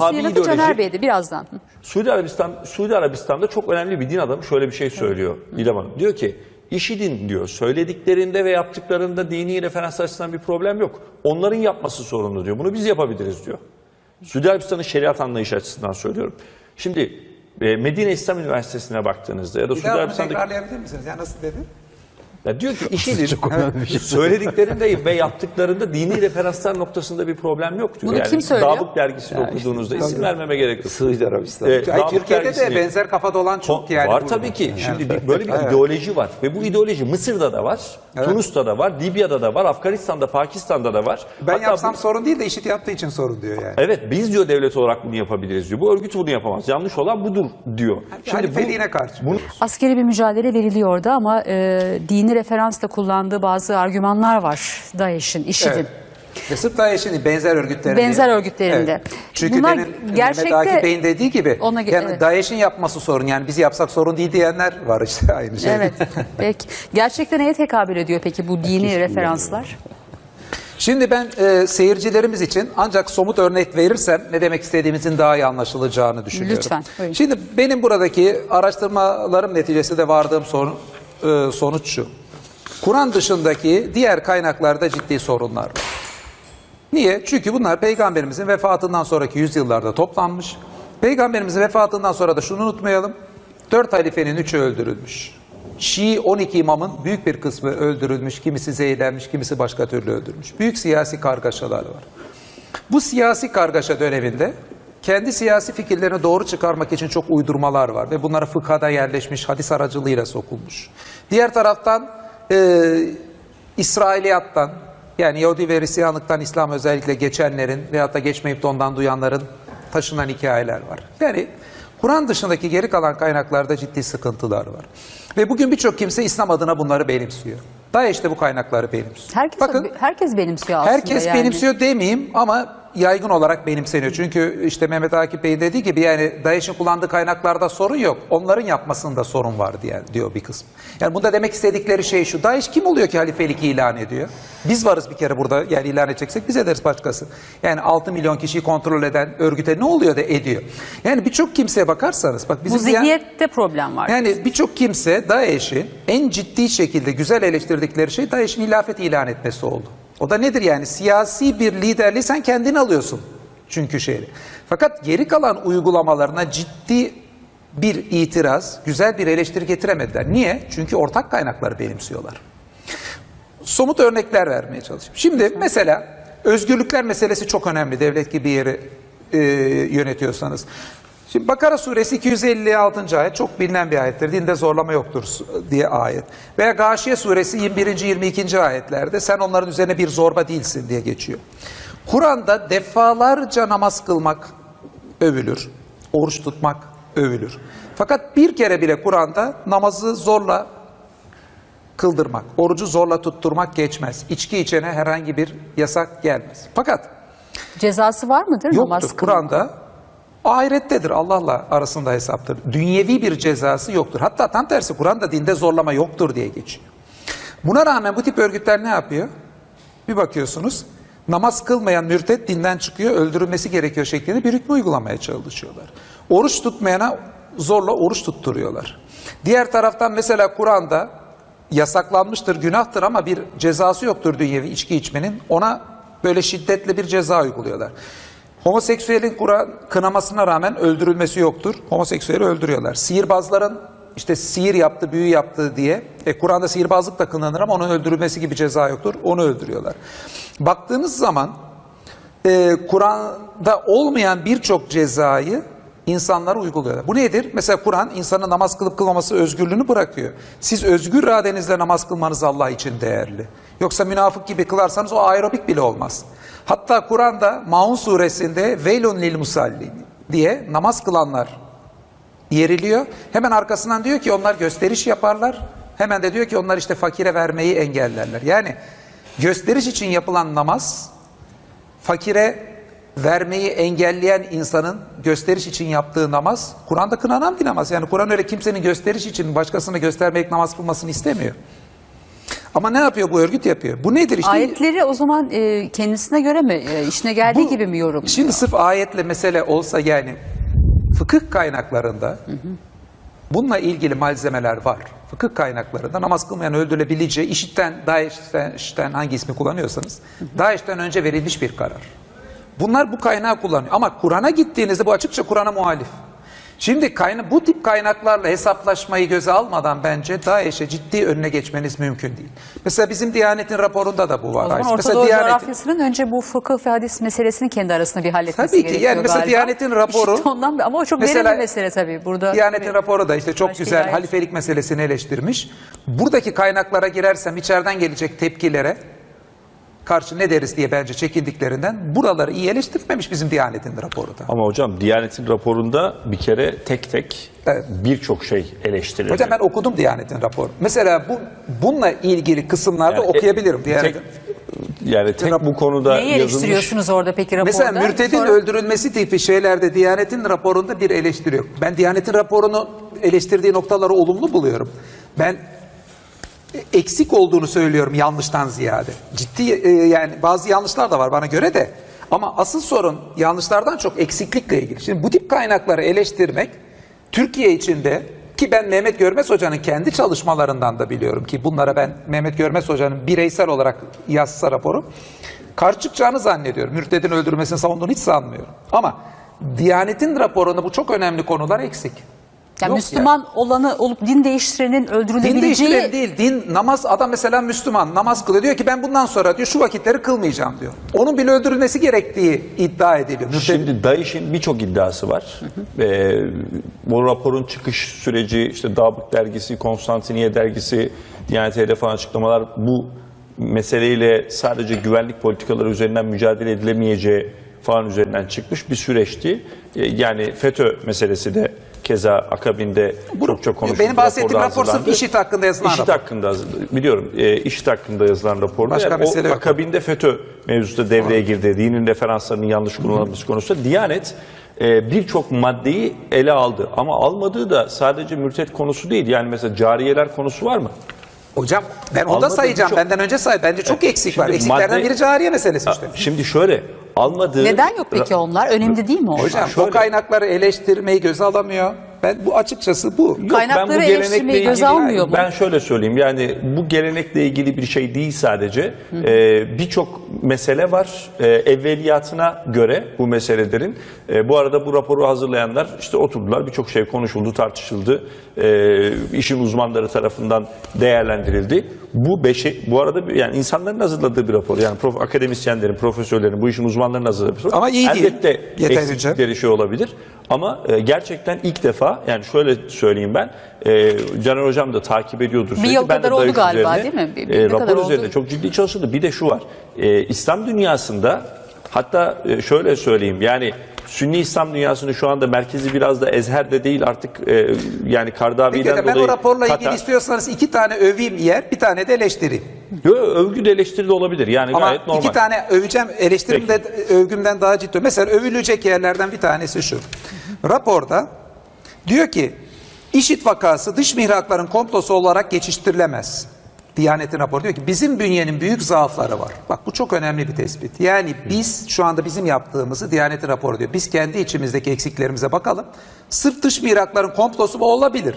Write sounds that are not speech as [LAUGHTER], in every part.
Caner ideolojik. Bey'di birazdan. Suudi Arabistan Suudi Arabistan'da çok önemli bir din adamı şöyle bir şey söylüyor İlham Hanım. Diyor ki işidin diyor söylediklerinde ve yaptıklarında dini referans açısından bir problem yok. Onların yapması sorunlu diyor. Bunu biz yapabiliriz diyor. Suudi Arabistan'ın şeriat anlayışı açısından söylüyorum. Şimdi e, Medine İslam Üniversitesi'ne baktığınızda ya da Bir Suudi daha bunu Arabistan'daki tekrarlayabilir misiniz? Ya nasıl dedi? Ya diyor ki işidir. Söylediklerinde ve yaptıklarında dini referanslar noktasında bir problem yok diyor. Bunu kim söylüyor? Davut dergisini okuduğunuzda isim vermeme gerek yok. Suudi Arabistan. Ee, Ay, Türkiye'de de benzer kafada olan çok yani. var bu- tabii ki. Yani. Şimdi bir- böyle bir [LAUGHS] Evet. ideoloji var ve bu ideoloji Mısır'da da var, Evet. Tunus'ta da var, Libya'da da var, Afganistan'da, Pakistan'da da var. Ben Hatta yapsam bu- sorun değil de işit yaptığı için sorun diyor yani. Evet biz diyor devlet olarak bunu yapabiliriz diyor. Bu örgüt bunu yapamaz. Yanlış olan budur diyor. halifeliğine karşı. Bunu, Askeri bir mücadele veriliyordu ama e, dini referansla kullandığı bazı argümanlar var DAEŞ'in, IŞİD'in. Evet. Ve sırf DAEŞ'in benzer örgütlerinde. Benzer örgütlerinde. Evet. Çünkü Bunlar demin gerçekte- Mehmet Akif Bey'in dediği gibi Ona yani evet. DAEŞ'in yapması sorun yani biz yapsak sorun değil diyenler var işte [LAUGHS] aynı şey. Evet. Peki. Gerçekten neye tekabül ediyor peki bu dini referanslar? Şimdi ben e, seyircilerimiz için ancak somut örnek verirsem ne demek istediğimizin daha iyi anlaşılacağını düşünüyorum. Lütfen, buyurun. Şimdi benim buradaki araştırmalarım neticesinde vardığım son, e, sonuç şu. Kur'an dışındaki diğer kaynaklarda ciddi sorunlar var. Niye? Çünkü bunlar peygamberimizin vefatından sonraki yüzyıllarda toplanmış. Peygamberimizin vefatından sonra da şunu unutmayalım. Dört halifenin üçü öldürülmüş. Şii 12 imamın büyük bir kısmı öldürülmüş, kimisi zehirlenmiş, kimisi başka türlü öldürülmüş. Büyük siyasi kargaşalar var. Bu siyasi kargaşa döneminde kendi siyasi fikirlerini doğru çıkarmak için çok uydurmalar var ve bunları fıkhada yerleşmiş, hadis aracılığıyla sokulmuş. Diğer taraftan e, İsrailiyattan yani Yahudi ve Hristiyanlıktan İslam özellikle geçenlerin veyahut da geçmeyip de ondan duyanların taşınan hikayeler var. Yani Kur'an dışındaki geri kalan kaynaklarda ciddi sıkıntılar var. Ve bugün birçok kimse İslam adına bunları benimsiyor. DAEŞ de bu kaynakları benimsiyor. Herkes, Bakın herkes benimsiyor aslında. Herkes yani. benimsiyor demeyeyim ama yaygın olarak benimseniyor. Çünkü işte Mehmet Akif Bey dediği gibi yani DAEŞ'in kullandığı kaynaklarda sorun yok. Onların yapmasında sorun var diye diyor bir kısım. Yani bunda demek istedikleri şey şu. DAEŞ kim oluyor ki halifelik ilan ediyor? Biz varız bir kere burada yani ilan edeceksek biz ederiz başkası. Yani 6 milyon kişiyi kontrol eden örgüte ne oluyor da ediyor. Yani birçok kimseye bakarsanız bak Bu bizim diyen- zihniyette problem var. yani birçok kimse DAEŞ'i en ciddi şekilde güzel eleştirdikleri şey DAEŞ'in hilafet ilan etmesi oldu. O da nedir yani? Siyasi bir liderliği sen kendin alıyorsun. Çünkü şeyi. Fakat geri kalan uygulamalarına ciddi bir itiraz, güzel bir eleştiri getiremediler. Niye? Çünkü ortak kaynakları benimsiyorlar. Somut örnekler vermeye çalışayım. Şimdi mesela özgürlükler meselesi çok önemli devlet gibi yeri e, yönetiyorsanız. Şimdi Bakara suresi 256. ayet çok bilinen bir ayettir. Dinde zorlama yoktur diye ayet. Veya Gâşiye suresi 21. 22. ayetlerde sen onların üzerine bir zorba değilsin diye geçiyor. Kur'an'da defalarca namaz kılmak övülür. Oruç tutmak övülür. Fakat bir kere bile Kur'an'da namazı zorla kıldırmak, orucu zorla tutturmak geçmez. İçki içene herhangi bir yasak gelmez. Fakat Cezası var mıdır namaz yoktur. kılmak? Kur'an'da ahirettedir. Allah'la arasında hesaptır. Dünyevi bir cezası yoktur. Hatta tam tersi Kur'an'da dinde zorlama yoktur diye geçiyor. Buna rağmen bu tip örgütler ne yapıyor? Bir bakıyorsunuz namaz kılmayan mürtet dinden çıkıyor, öldürülmesi gerekiyor şeklinde bir hükmü uygulamaya çalışıyorlar. Oruç tutmayana zorla oruç tutturuyorlar. Diğer taraftan mesela Kur'an'da yasaklanmıştır, günahtır ama bir cezası yoktur dünyevi içki içmenin. Ona böyle şiddetli bir ceza uyguluyorlar. Homoseksüelin Kur'an kınamasına rağmen öldürülmesi yoktur. Homoseksüeli öldürüyorlar. Sihirbazların işte sihir yaptı, büyü yaptı diye. E, Kur'an'da sihirbazlık da kınanır ama onun öldürülmesi gibi ceza yoktur. Onu öldürüyorlar. Baktığınız zaman e, Kur'an'da olmayan birçok cezayı insanlara uyguluyorlar. Bu nedir? Mesela Kur'an insanın namaz kılıp kılmaması özgürlüğünü bırakıyor. Siz özgür iradenizle namaz kılmanız Allah için değerli. Yoksa münafık gibi kılarsanız o aerobik bile olmaz. Hatta Kur'an'da Maun suresinde veylun lil musallin diye namaz kılanlar yeriliyor. Hemen arkasından diyor ki onlar gösteriş yaparlar. Hemen de diyor ki onlar işte fakire vermeyi engellerler. Yani gösteriş için yapılan namaz fakire vermeyi engelleyen insanın gösteriş için yaptığı namaz Kur'an'da kınanan bir namaz. Yani Kur'an öyle kimsenin gösteriş için başkasını göstermeyip namaz kılmasını istemiyor. Ama ne yapıyor bu örgüt yapıyor? Bu nedir işte? Ayetleri o zaman e, kendisine göre mi, e, işine geldiği Bu- gibi mi yorum? Şimdi sırf ayetle mesele olsa yani fıkıh kaynaklarında bununla ilgili malzemeler var. Fıkıh kaynaklarında namaz kılmayan öldürülebileceği IŞİD'den, DAEŞ'ten, hangi ismi kullanıyorsanız DAEŞ'ten önce verilmiş bir karar. Bunlar bu kaynağı kullanıyor. Ama Kur'an'a gittiğinizde bu açıkça Kur'an'a muhalif. Şimdi kayna bu tip kaynaklarla hesaplaşmayı göze almadan bence DAEŞ'e ciddi önüne geçmeniz mümkün değil. Mesela bizim Diyanet'in raporunda da bu var. o zaman Mesela Orta Doğu Diyanet'in- coğrafyasının önce bu fıkıh ve hadis meselesini kendi arasında bir halletmesi Tabii ki. gerekiyor Yani mesela galiba. Diyanet'in raporu- İşte [LAUGHS] ondan, ama o çok Mesela derin bir mesele tabii. Burada Diyanet'in raporu da işte çok Başka güzel halifelik meselesini eleştirmiş. Buradaki kaynaklara girersem içeriden gelecek tepkilere karşı ne deriz diye bence çekindiklerinden buraları iyi eleştirmemiş bizim Diyanet'in raporu da. Ama hocam Diyanet'in raporunda bir kere tek tek Evet. birçok şey eleştirildi. Hocam ben okudum Diyanet'in raporu. Mesela bu bununla ilgili kısımlarda Yani, e, okuyabilirim tek, Diyanet'in. yani tek bu konuda Neyi yazılmış eleştiriyorsunuz orada peki raporda? Mesela mürtedin Sonra- öldürülmesi tipi şeylerde Diyanet'in raporunda bir eleştiri yok. Ben Diyanet'in raporunu eleştirdiği noktaları olumlu buluyorum. Ben eksik olduğunu söylüyorum yanlıştan ziyade. Ciddi e, yani bazı yanlışlar da var bana göre de. Ama asıl sorun yanlışlardan çok eksiklikle ilgili. Şimdi bu tip kaynakları eleştirmek Türkiye içinde ki ben Mehmet Görmez Hoca'nın kendi çalışmalarından da biliyorum ki bunlara ben Mehmet Görmez Hoca'nın bireysel olarak yazsa raporu karşı çıkacağını zannediyorum. Mürtedin öldürmesini savunduğunu hiç sanmıyorum. Ama Diyanet'in raporunda bu çok önemli konular eksik. Yani Yok Müslüman olanı olup din değiştirenin Din öldürülebileceği değiştiren değil. Din namaz adam mesela Müslüman namaz kılıyor. Diyor ki ben bundan sonra diyor şu vakitleri kılmayacağım diyor. Onun bile öldürülmesi gerektiği iddia ediliyor. Şimdi DAEŞ'in birçok iddiası var. Ee, bu raporun çıkış süreci, işte Dabık dergisi, Konstantiniye dergisi, Diyanet Ehli falan açıklamalar bu meseleyle sadece güvenlik politikaları üzerinden mücadele edilemeyeceği falan üzerinden çıkmış bir süreçti. Ee, Yani FETÖ meselesi de keza akabinde çok çok konuşuldu. Benim bahsettiğim rapor sırf. IŞİD hakkında yazılan IŞİD rapor. hakkında biliyorum. E, IŞİD hakkında yazılan raporda. Başka yani mesele o yok. akabinde FETÖ mevzusu devreye girdi. Dinin referanslarının yanlış kullanılması konusunda. Diyanet e, birçok maddeyi ele aldı. Ama almadığı da sadece mürtet konusu değil. Yani mesela cariyeler konusu var mı? Hocam ben onu da sayacağım. birçok- Benden önce say. Bence çok eksik Şimdi var. Eksiklerden madde- biri cariye meselesi işte. Şimdi şöyle almadığı... Neden yok peki onlar? Önemli değil mi onlar? Hocam o kaynakları eleştirmeyi göze alamıyor. Ben bu açıkçası bu. Yok, Kaynakları ben bu gelenekle ilgili- almıyor mu? Ben şöyle söyleyeyim yani bu gelenekle ilgili bir şey değil sadece. Ee, Birçok mesele var ee, evveliyatına göre bu meselelerin. Ee, bu arada bu raporu hazırlayanlar işte oturdular birçok şey konuşuldu tartışıldı. Ee, işin uzmanları tarafından değerlendirildi. Bu beşi, bu arada yani insanların hazırladığı bir rapor. Yani prof, akademisyenlerin, profesörlerin, bu işin uzmanlarının hazırladığı bir rapor. Ama iyi değil. Elbette eksiklikleri şey olabilir. Ama e, gerçekten ilk defa yani şöyle söyleyeyim ben e, Caner Hocam da takip ediyordur. sürekli. yıl Ben de kadar oldu galiba, üzerine, değil mi? Bir- bir- e, ne kadar rapor oldu? üzerinde çok ciddi çalışıldı. Bir de şu var. E, İslam dünyasında hatta e, şöyle söyleyeyim yani Sünni İslam dünyasının şu anda merkezi biraz da Ezher'de değil artık e, yani Peki Kardavi'den de ben dolayı o raporla ilgili Katar- istiyorsanız iki tane öveyim yer, bir tane de eleştireyim. Yo, övgü de eleştiri de olabilir. Yani Ama gayet normal. iki tane öveceğim, eleştirim de övgümden daha ciddi. Mesela övülecek yerlerden bir tanesi şu. Raporda diyor ki IŞİD vakası dış mihrakların komplosu olarak geçiştirilemez. Diyanet'in raporu diyor ki bizim bünyenin büyük zaafları var. Bak bu çok önemli bir tespit. Yani biz şu anda bizim yaptığımızı Diyanet'in raporu diyor. Biz kendi içimizdeki eksiklerimize bakalım. Sırf dış mihrakların komplosu bu olabilir.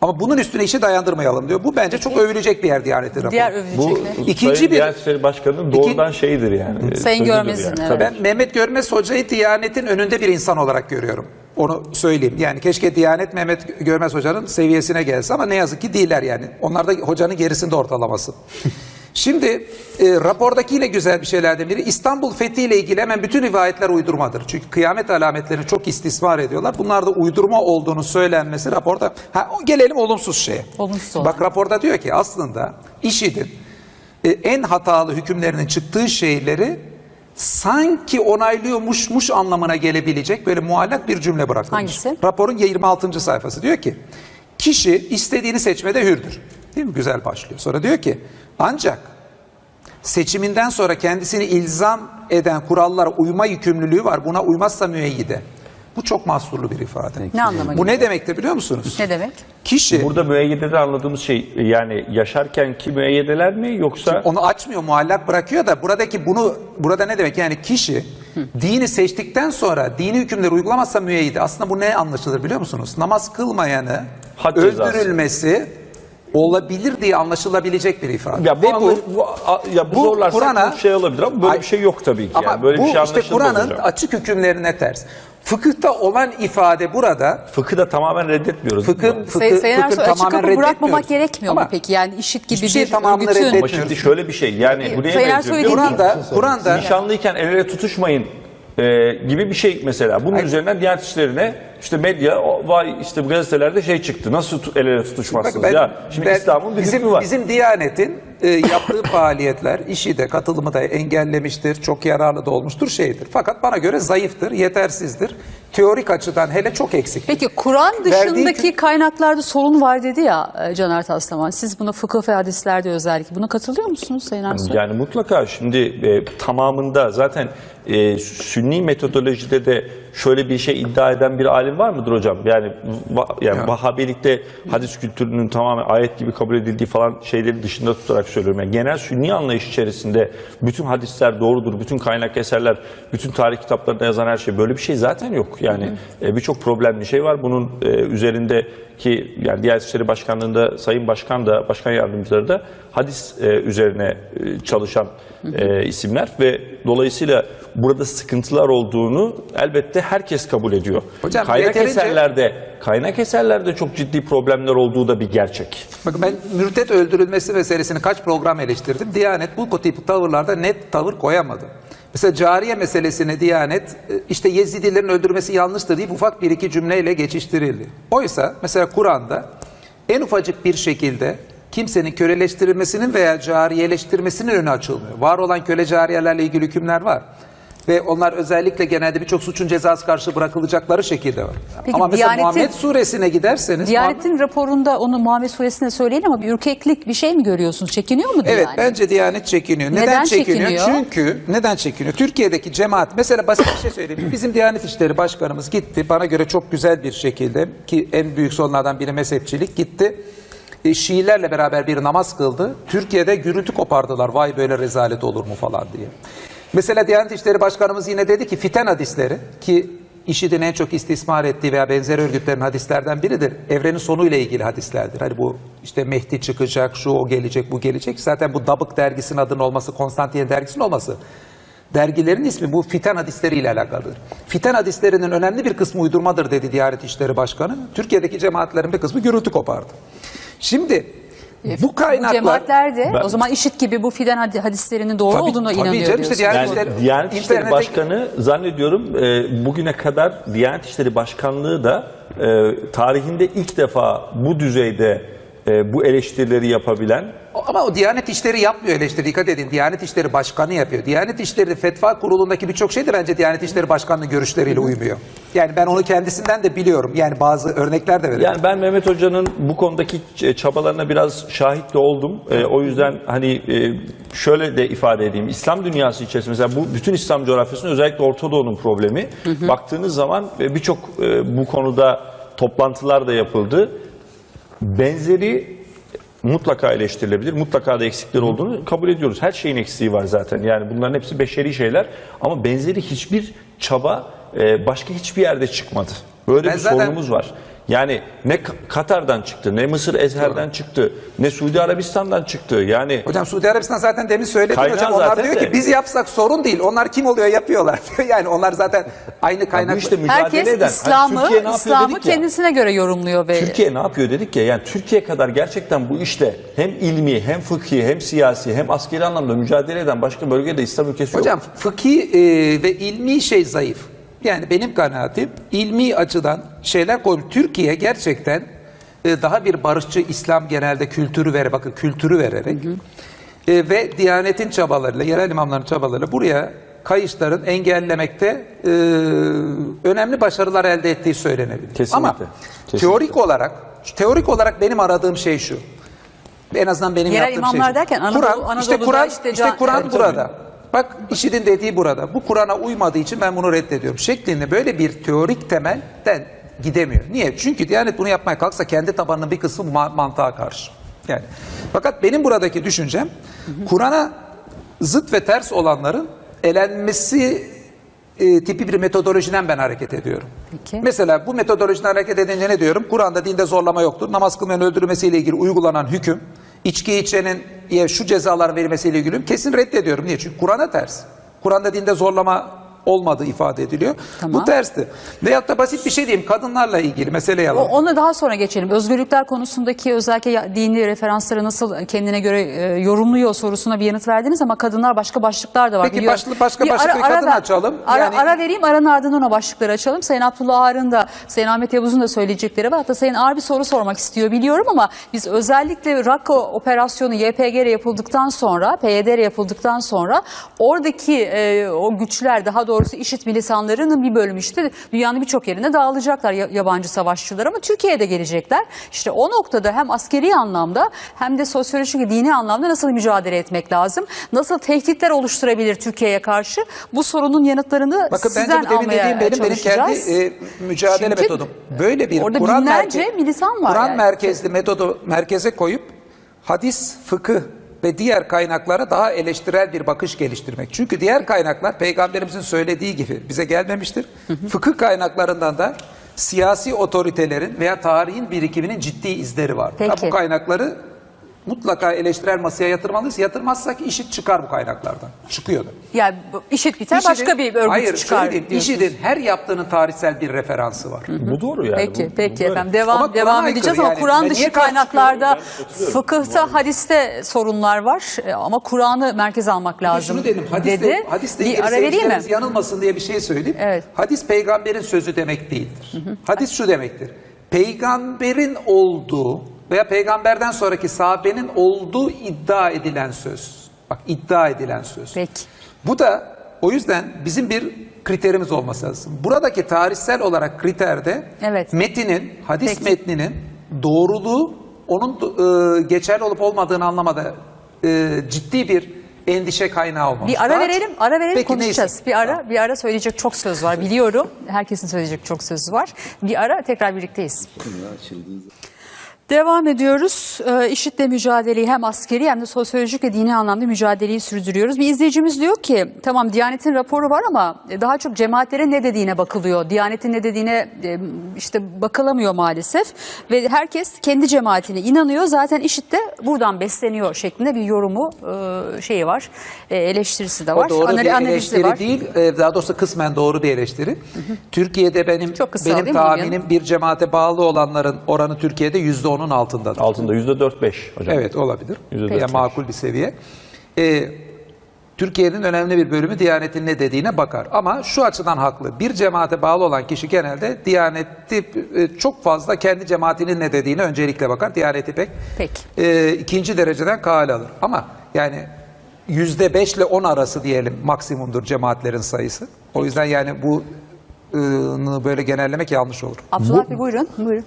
Ama bunun üstüne işi dayandırmayalım diyor. Bu bence çok övülecek bir yer Diyanet'in raporu. Diğer övülecek bu ne? İkinci Sayın bir- Diyanet İşleri Başkanı'nın doğrudan şeyidir yani. Sayın sözüdür Görmez'in, yani. evet. Tabii. Ben Mehmet Görmez Hoca'yı Diyanet'in önünde bir insan olarak görüyorum. Onu söyleyeyim. Yani keşke Diyanet Mehmet Görmez Hoca'nın seviyesine gelse ama ne yazık ki değiller yani. Onlar da hocanın gerisinde ortalaması. [LAUGHS] Şimdi e, rapordaki yine güzel bir şeylerden biri İstanbul Fethi ile ilgili hemen bütün rivayetler uydurmadır. Çünkü kıyamet alametlerini çok istismar ediyorlar. Bunlar da uydurma olduğunu söylenmesi raporda. Ha, gelelim olumsuz şeye. Olumsuz olan. Bak raporda diyor ki aslında IŞİD'in e, en hatalı hükümlerinin çıktığı şeyleri sanki onaylıyormuşmuş anlamına gelebilecek böyle muallak bir cümle bırakılmış. Hangisi? Raporun 26. sayfası diyor ki kişi istediğini seçmede hürdür. Değil mi? Güzel başlıyor. Sonra diyor ki ancak seçiminden sonra kendisini ilzam eden kurallara uyma yükümlülüğü var. Buna uymazsa müeyyide. Bu çok mahsurlu bir ifade. Ne anlama Bu geliyor? ne demektir biliyor musunuz? Ne demek? Kişi Burada müeyyidede anladığımız şey yani yaşarkenki müeyyideler mi yoksa onu açmıyor, muallak bırakıyor da buradaki bunu burada ne demek? Yani kişi dini seçtikten sonra dini hükümleri uygulamazsa müeyyide. Aslında bu ne anlaşılır biliyor musunuz? Namaz kılmayanı Had cezası. öldürülmesi olabilir diye anlaşılabilecek bir ifade. ya bu, Ve anla- bu, a- ya bu, bu zorlarsak Kur'an'a- bu şey olabilir ama böyle Ay- bir şey yok tabii ki. Ama yani böyle bu bir şey işte anlaşılmaz Kur'an'ın hocam. açık hükümlerine ters. Fıkıhta olan ifade burada Fıkı da tamamen reddetmiyoruz. fıkı, Say, Sayın fıkhın Ersoy açık tamamen kapı bırakmamak gerekmiyor mu Ama peki? Yani işit gibi hiçbir şey bir tamamını örgütün... Ama şimdi şöyle bir şey yani bu neye Sayın benziyor Ersoy biliyor musun? Kur'an'da, Kur'an'da Nişanlıyken el ele tutuşmayın e, gibi bir şey mesela. Bunun üzerinden Diyanet İşleri'ne işte medya o, vay işte bu gazetelerde şey çıktı. Nasıl tu- el ele tutuşmazsınız Bak ben- ya? Şimdi ben- İslam'ın bir bizim, hükmü var. Bizim Diyanet'in e, yaptığı [COUGHS] faaliyetler, işi de katılımı da engellemiştir, çok yararlı da olmuştur şeydir. Fakat bana göre zayıftır, yetersizdir. Teorik açıdan hele çok eksik. Peki Kur'an Verdiği dışındaki kaynaklarda sorun var dedi ya e, Caner Taslaman. Siz buna fıkıh ve hadislerde özellikle buna katılıyor musunuz Sayın Ersoy? Yani mutlaka şimdi e, tamamında zaten e, sünni metodolojide de şöyle bir şey iddia eden bir alim var mıdır hocam? Yani va- yani Ya. Vahabilikte hadis kültürünün tamamen ayet gibi kabul edildiği falan şeyleri dışında tutarak söylüyorum. Yani genel sünni anlayış içerisinde bütün hadisler doğrudur, bütün kaynak eserler, bütün tarih kitaplarında yazan her şey böyle bir şey zaten yok. Yani e, birçok problemli şey var. Bunun e, üzerindeki yani Diyanet İşleri Başkanlığı'nda Sayın Başkan da, Başkan Yardımcıları da hadis e, üzerine e, çalışan e, isimler ve dolayısıyla burada sıkıntılar olduğunu elbette herkes kabul ediyor. Hocam, kaynak yeterince- eserlerde kaynak eserlerde çok ciddi problemler olduğu da bir gerçek. Bakın ben mürtet öldürülmesi meselesini kaç program eleştirdim. Diyanet bu tip tavırlarda net tavır koyamadı. Mesela cariye meselesini Diyanet e, işte Yezidilerin öldürmesi yanlıştır deyip ufak bir iki cümleyle geçiştirildi. Oysa mesela Kur'an'da en ufacık bir şekilde kimsenin köleleştirilmesinin veya cariyeleştirmesinin önü açılmıyor. Var olan köle cariyelerle ilgili hükümler var. Ve onlar özellikle genelde birçok suçun cezası karşı bırakılacakları şekilde var. Peki ama mesela Diyanet'in- Muhammed suresine giderseniz Diyanet'in raporunda onu Muhammed Suresinde söyleyin ama bir ürkeklik bir şey mi görüyorsunuz? Çekiniyor mu Evet Diyanet? bence Diyanet çekiniyor. Neden, Neden çekiniyor? çekiniyor? Çünkü neden çekiniyor? Türkiye'deki cemaat mesela basit bir şey söyleyeyim. [CLEARS THROAT] Bizim Diyanet İşleri Başkanımız gitti. Bana göre çok güzel bir şekilde ki en büyük sorunlardan biri mezhepçilik gitti. E, Şiilerle beraber bir namaz kıldı. Türkiye'de gürültü kopardılar. Vay böyle rezalet olur mu falan diye. Mesela Diyanet İşleri Başkanımız yine dedi ki fiten hadisleri ki IŞİD'in en çok istismar ettiği veya benzer örgütlerin hadislerden biridir. Evrenin sonuyla ilgili hadislerdir. Hani bu işte Mehdi çıkacak, şu o gelecek, bu gelecek. Zaten bu Dabık dergisinin adının olması, Konstantin dergisinin olması. Dergilerin ismi bu fiten hadisleriyle alakalıdır. Fiten hadislerinin önemli bir kısmı uydurmadır dedi Diyanet İşleri Başkanı. Türkiye'deki cemaatlerin bir kısmı gürültü kopardı. Şimdi bu Bu kaynaklar... cemaatler de Ben- o zaman işit gibi bu fidan hadi- hadislerinin doğru Tabii- olduğuna tabii inanıyor canım işte. Diyanet Yani İşleri- Diyanet İşleri internete- Başkanı zannediyorum e, bugüne kadar Diyanet İşleri Başkanlığı da e, tarihinde ilk defa bu düzeyde e, bu eleştirileri yapabilen Ama o Diyanet İşleri yapmıyor eleştiri. Dikkat edin. Diyanet İşleri Başkanı yapıyor. Diyanet İşleri Fetva Kurulu'ndaki birçok şey de bence Diyanet İşleri Başkanı'nın görüşleriyle uymuyor. Yani ben onu kendisinden de biliyorum. Yani bazı örnekler de veriyorum. Yani ben Mehmet Hoca'nın bu konudaki çabalarına biraz şahit de oldum. Ee, o yüzden hani e, şöyle de ifade edeyim. İslam dünyası içerisinde mesela bu bütün İslam coğrafyasında özellikle Orta Doğu'nun problemi. Baktığınız zaman e, birçok e, bu konuda toplantılar da yapıldı. Benzeri mutlaka eleştirilebilir. Mutlaka da eksikleri olduğunu kabul ediyoruz. Her şeyin eksiği var zaten. Yani bunların hepsi beşeri şeyler. Ama benzeri hiçbir çaba e, başka hiçbir yerde çıkmadı. Böyle Ben bir zaten- sorunumuz var. Yani ne Ka- Katar'dan çıktı, ne Mısır Ezher'den çıktı, ne Suudi Arabistan'dan çıktı. Yani Hocam Suudi Arabistan zaten demin söyledi Kaynağı hocam. Onlar zaten diyor de- ki biz yapsak sorun değil. Onlar kim oluyor yapıyorlar. [LAUGHS] yani onlar zaten aynı kaynak. bu işte mücadele Herkes eden. Hani İslam'ı Türkiye ne yapıyor İslam'ı dedik ya. kendisine göre yorumluyor ve Türkiye ne yapıyor dedik ya. Yani Türkiye kadar gerçekten bu işte hem ilmi, hem fıkhi, hem siyasi, hem askeri anlamda mücadele eden başka bölgede İslam ülkesi yok. Hocam fıkhi e, ve ilmi şey zayıf. Yani benim kanaatim ilmi açıdan şeyler koy. Türkiye gerçekten e, daha bir barışçı İslam genelde kültürü vere bakın kültürü vererek e, ve Diyanet'in çabalarıyla, yerel imamların çabalarıyla buraya kayışların engellemekte e, önemli başarılar elde ettiği söylenebilir. Kesinlikle, Ama kesinlikle. teorik olarak teorik olarak benim aradığım şey şu. En azından benim Yerel yaptığım imamlar şey şu. derken Anadolu- Kur'an, işte Anadolu'da Kur'an, işte işte Kur'an Evet, burada. Bak IŞİD'in dediği burada. Bu Kur'an'a uymadığı için ben bunu reddediyorum. Şeklinde böyle bir teorik temelden gidemiyor. Niye? Çünkü Diyanet bunu yapmaya kalksa kendi tabanının bir kısmı ma- mantığa karşı. Yani. Fakat benim buradaki düşüncem Kur'an'a zıt ve ters olanların elenmesi e, tipi bir metodolojiden ben hareket ediyorum. Peki. Mesela bu metodolojiden hareket edince ne diyorum? Kur'an'da dinde zorlama yoktur. Namaz kılmayan öldürülmesiyle ilgili uygulanan hüküm, içki içenin şu cezalar verilmesiyle ilgili kesin reddediyorum. Niye? Çünkü Kur'an'a ters. Kur'an'da dinde zorlama olmadığı ifade ediliyor. Tamam. Bu tersti. Veyahut da basit bir şey diyeyim. Kadınlarla ilgili meseleyi O, alalım. ona daha sonra geçelim. Özgürlükler konusundaki özellikle dini referansları nasıl kendine göre e, yorumluyor sorusuna bir yanıt verdiniz ama kadınlar başka başlıklar da var. Peki biliyorum. başlı- başka başlık bir kadın ver- açalım. Ara, Yani- ara vereyim aranın ardından o başlıkları açalım. Sayın Abdullah Ağar'ın da Sayın Ahmet Yavuz'un da söyleyecekleri var. Hatta Sayın Ağar bir soru sormak istiyor biliyorum ama biz özellikle Rakka operasyonu YPG yapıldıktan sonra, PYD yapıldıktan sonra oradaki e, o güçler daha doğrusu IŞİD militanlarının bir bölümü işte dünyanın birçok yerine dağılacaklar ya- yabancı savaşçılar ama Türkiye'ye de gelecekler. İşte o noktada hem askeri anlamda hem de sosyolojik dini anlamda nasıl mücadele etmek lazım? Nasıl tehditler oluşturabilir Türkiye'ye karşı? Bu sorunun yanıtlarını Bakın sizden bence almaya dediğim benim, benim kendi e, mücadele Çünkü metodum. Böyle bir orada Kur'an binlerce merke- militan var Kur'an yani. merkezli metodu merkeze koyup hadis, fıkıh ve diğer kaynaklara daha eleştirel bir bakış geliştirmek. Çünkü diğer kaynaklar peygamberimizin söylediği gibi bize gelmemiştir. Fıkıh kaynaklarından da siyasi otoritelerin veya tarihin birikiminin ciddi izleri var. Bu kaynakları mutlaka eleştirel masaya yatırmalıyız. Yatırmazsak işit çıkar bu kaynaklardan. Çıkıyordu. Yani bu IŞİD biter başka IŞİD'in- bir örgüt Hayır, çıkar şöyle diyeyim, diyorsunuz. IŞİD'in her yaptığının tarihsel bir referansı var. Bu doğru yani. Peki, Bu- bu peki böyle. efendim. Devam Ama devam edeceğiz aykırı ama yani. Kur'an dışı kaynaklarda fıkıhta, hadiste sorunlar var E, ama Kur'an'ı merkeze almak lazım Şunu dedim, hadiste, dedi. hadiste bir ara vereyim mi? yanılmasın diye bir şey söyleyeyim. Evet. Hadis peygamberin sözü demek değildir. Hadis şu demektir. Peygamberin olduğu veya peygamberden sonraki sahabenin olduğu iddia edilen söz. Bak iddia edilen söz. Peki. Bu da o yüzden bizim bir kriterimiz olması lazım. Buradaki tarihsel olarak kriterde Evet. metinin, hadis Peki. metninin doğruluğu onun e, geçerli olup olmadığını anlamada e, ciddi bir endişe kaynağı olmamış. Bir ara Daha verelim, ara verelim Peki, konuşacağız. neyse. Bir ara, bir ara söyleyecek çok söz var biliyorum. Herkesin söyleyecek çok sözü var. Bir ara tekrar birlikteyiz. Devam ediyoruz. Ee, IŞİD'le mücadeleyi hem askeri hem de sosyolojik ve dini anlamda mücadeleyi sürdürüyoruz. Bir izleyicimiz diyor ki tamam Diyanet'in raporu var ama daha çok cemaatlere ne dediğine bakılıyor. Diyanet'in ne dediğine e, işte bakılamıyor maalesef. Ve herkes kendi cemaatine inanıyor. Zaten IŞİD de buradan besleniyor şeklinde bir yorumu e, şeyi var. E, eleştirisi de var. O doğru Anali- bir eleştiri var. değil, daha doğrusu kısmen doğru bir eleştiri. Türkiye'de benim Çok kısa, benim mi tahminim bir cemaate bağlı olanların oranı Türkiye'de yüzde onun altındadır. Altında yüzde dört beş hocam. Evet olabilir. Yani makul bir seviye. Ee, Türkiye'nin önemli bir bölümü Diyanet'in ne dediğine bakar. Ama şu açıdan haklı. Bir cemaate bağlı olan kişi genelde Diyanet'i e, çok fazla kendi cemaatinin ne dediğine öncelikle bakar. Diyanet'i pek Peki. e, ikinci dereceden kale alır. Ama yani yüzde beş ile on arası diyelim maksimumdur cemaatlerin sayısı. O yüzden yani bu böyle genellemek yanlış olur. Abdullah Bey buyurun. Buyurun.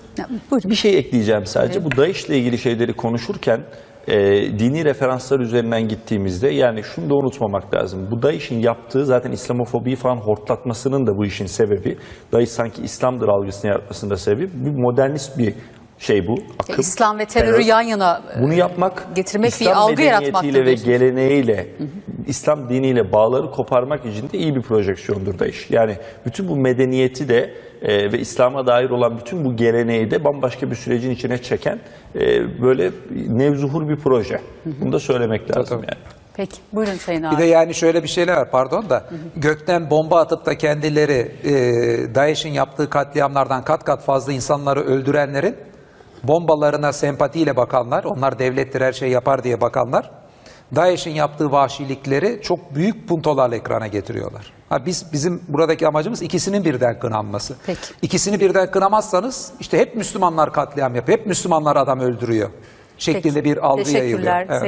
Buyurun. Bir şey ekleyeceğim sadece. Bu DAEŞ'le ilgili şeyleri konuşurken e, dini referanslar üzerinden gittiğimizde yani şunu da unutmamak lazım. Bu DAEŞ'in yaptığı zaten İslamofobiyi falan hortlatmasının da bu işin sebebi. DAEŞ sanki İslam'dır algısını yaratmasının da sebebi. Bir modernist bir şey bu. Akım. İslam ve terörü Terör. yan yana e, Bunu yapmak getirmek bir İslam algı yaratmaktır medeniyetiyle ve diyorsunuz. geleneğiyle, İslam diniyle bağları koparmak için de iyi bir projeksiyondur DAEŞ. Yani bütün bu medeniyeti de e, ve İslam'a dair olan bütün bu geleneği de bambaşka bir sürecin içine çeken e, böyle nevzuhur bir proje. Bunu da söylemek lazım yani. Peki buyurun Sayın Bir abi. de yani şöyle bir şeyler var pardon da gökten bomba atıp da kendileri e, DAEŞ'in yaptığı katliamlardan kat kat fazla insanları öldürenlerin bombalarına sempatiyle bakanlar, onlar devlettir her şey yapar diye bakanlar, DAEŞ'in yaptığı vahşilikleri çok büyük puntolarla ekrana getiriyorlar. Ha biz bizim buradaki amacımız ikisinin birden kınanması. Peki. İkisini birden kınamazsanız işte hep Müslümanlar katliam yapıyor, hep Müslümanlar adam öldürüyor şeklinde Peki. bir algı yayılıyor. Evet.